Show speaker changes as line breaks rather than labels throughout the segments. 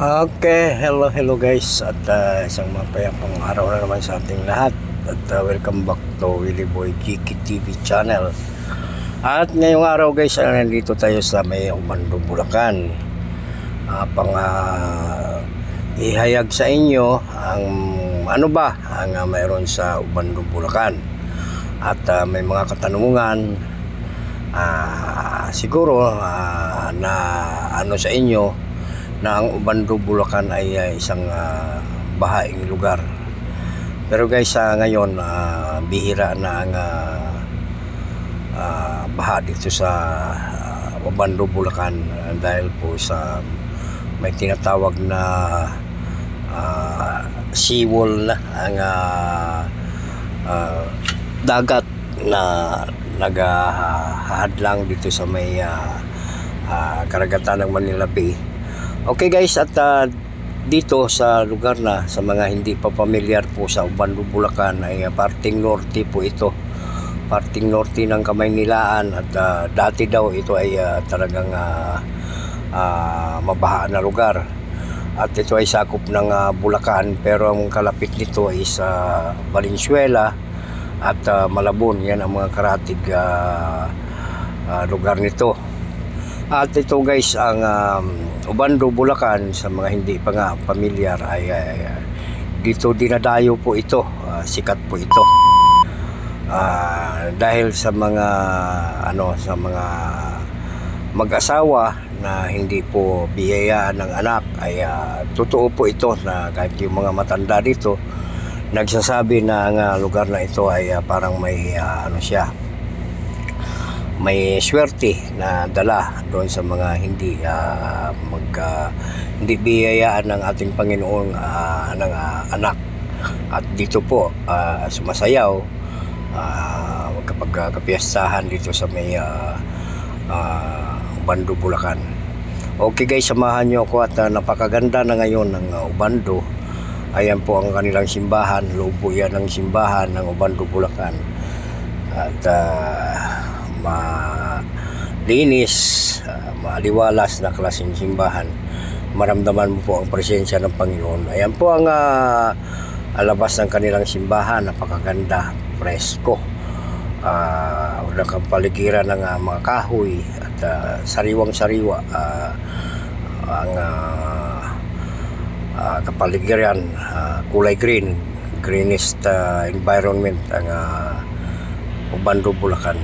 Okay, hello, hello guys. At uh, isang mapayapang araw na naman sa ating lahat. At uh, welcome back to Willie Boy Kiki TV channel. At ngayong araw guys uh, nandito tayo sa may Umando, Bulacan. Uh, pang uh, ihayag sa inyo ang ano ba ang uh, mayroon sa Ubando, Bulacan. At uh, may mga katanungan ah, siguro ah, na ano sa inyo na ang Ubando, Bulacan ay ah, isang ah, bahaing lugar. Pero guys, sa ngayon, ah, bihira na ang ah, ah, baha dito sa ah, Ubando, Bulacan ah, dahil po sa may tinatawag na ah, seawall na ang ah, ah, dagat na naghahadlang dito sa may ah, ah, karagatan ng Manila Bay. Okay guys, at ah, dito sa lugar na sa mga hindi pa pamilyar po sa Ubando, Bulacan ay ah, parting norte po ito. Parting norte ng Kamaynilaan at ah, dati daw ito ay ah, talagang ah, ah, mabaha na lugar. At ito ay sakop ng ah, Bulacan pero ang kalapit nito ay sa Valenzuela at ah, Malabon. Yan ang mga karatig ah, ah, lugar nito. At ito guys, ang um, Ubando, Bulacan, sa mga hindi pa nga pamilyar, ay, ay, ay, dito dinadayo po ito. Ah, sikat po ito. Ah, dahil sa mga ano sa mga mag-asawa na hindi po biyayaan ng anak ay ah, totoo po ito na kahit yung mga matanda dito nagsasabi na ang lugar na ito ay ah, parang may ah, ano siya may swerte na dala doon sa mga hindi ah, mag ah, hindi biyayaan ng ating Panginoon ah, ng ah, anak at dito po ah, sumasayaw ah, kapag ah, kapiyastahan dito sa may ah, ah, Ubando, Bulacan. Okay guys, samahan nyo ako at ah, napakaganda na ngayon ng ah, Ubando. Ayan po ang kanilang simbahan, lobo yan ng simbahan ng Ubando, Bulacan. At ah, malinis, ah, maliwalas na klaseng simbahan. Maramdaman mo po ang presensya ng Panginoon. Ayan po ang ah, alabas ng kanilang simbahan, napakaganda, presko. Uh, walang kapaligiran ng ah, mga kahoy at ah, sariwang-sariwa ah, ang ah, ah, kapaligiran ah, kulay green greenest ah, environment ang uh, Ubando, Bulacan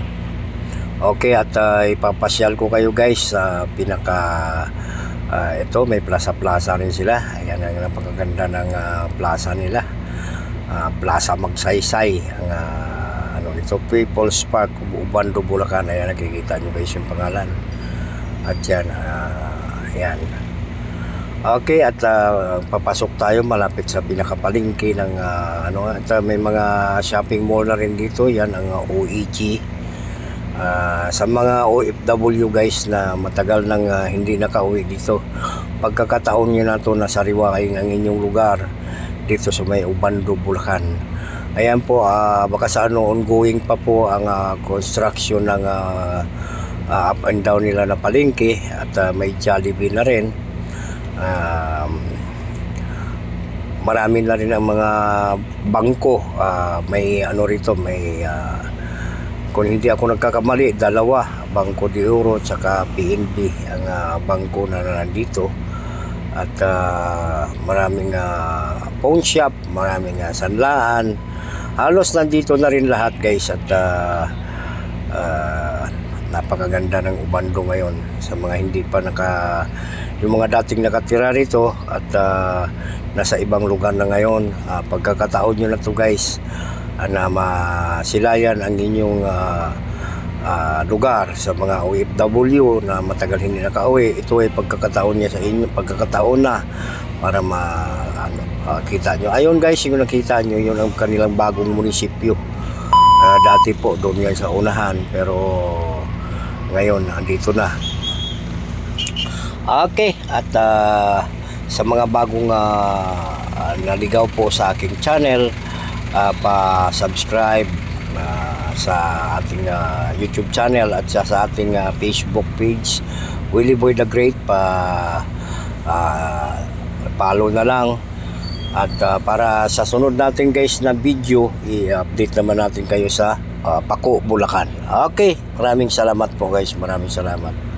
okay at ah, ipapasyal ko kayo guys sa pinaka ah, ito may plaza-plaza rin sila. Ayan ang napakaganda ng ah, plaza nila. Ah, Plaza Magsaysay ang ah, ano nito People's Park Ubando Bulacan. Ayan nakikita nyo guys yung pangalan. At yan ah, ayan. Okay, at ah, papasok tayo malapit sa pinakapalingki ng ah, ano at ah, may mga shopping mall na rin dito. Yan ang ah, OEG. Ah, sa mga OFW guys na matagal nang ah, hindi nakauwi dito. Pagkakataon niyo na to na sariwain ang inyong lugar dito sa may Ubando, Bulacan. Ayan po, ah, baka sa ano ongoing pa po ang ah, construction ng ah, ah, up and down nila na palengke at ah, may Jollibee na rin um, marami na rin ang mga bangko Ah, may ano rito may ah, kung hindi ako nagkakamali dalawa Bangko de Oro at saka PNB ang ah, bangko na nandito. At ah, maraming ah, pawn shop maraming uh, sanlaan. Halos nandito na rin lahat guys at ah, ah, napakaganda ng Ubando ngayon. Sa mga hindi pa naka yung mga dating nakatira rito at ah, nasa ibang lugar na ngayon Ah, pagkakataon nyo na to guys na masilayan ang inyong ah, ah, lugar sa mga OFW na matagal hindi nakauwi. Ito ay pagkakataon niya sa inyo pagkakataon na para ma ano, ah, kita nyo ayun guys yung nakita nyo yun ang kanilang bagong munisipyo. Ah, dati po doon yan sa unahan pero ngayon andito na. Okay, at ah, sa mga bagong ah, ah, naligaw po sa aking channel, ah, pa-subscribe ah, sa ating ah, YouTube channel at sa, sa ating ah, Facebook page, Willie Boy the Great, pa ah, follow na lang. At ah, para sa sunod natin guys na video, i-update naman natin kayo sa ah, Paco, Bulacan. Okay, maraming salamat po guys. Maraming salamat.